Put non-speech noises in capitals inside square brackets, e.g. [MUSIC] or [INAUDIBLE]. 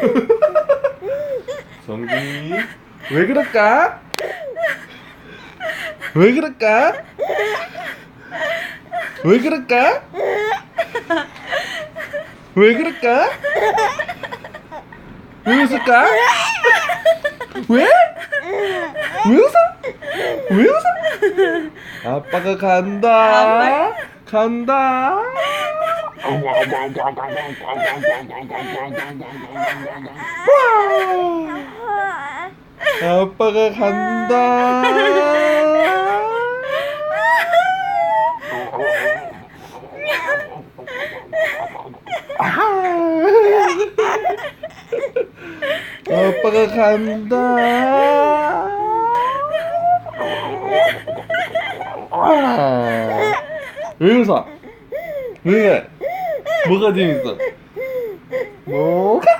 [LAUGHS] 정준이 왜 그럴까? 왜 그럴까? 왜 그럴까? 왜 그럴까? 왜 웃을까? 왜? 왜 웃어? 왜 웃어? 아빠가 간다. 간다. 아빠가 간다. 아빠가 간다. 왜 웃어? 왜? 뭐가 재밌어? 뭐가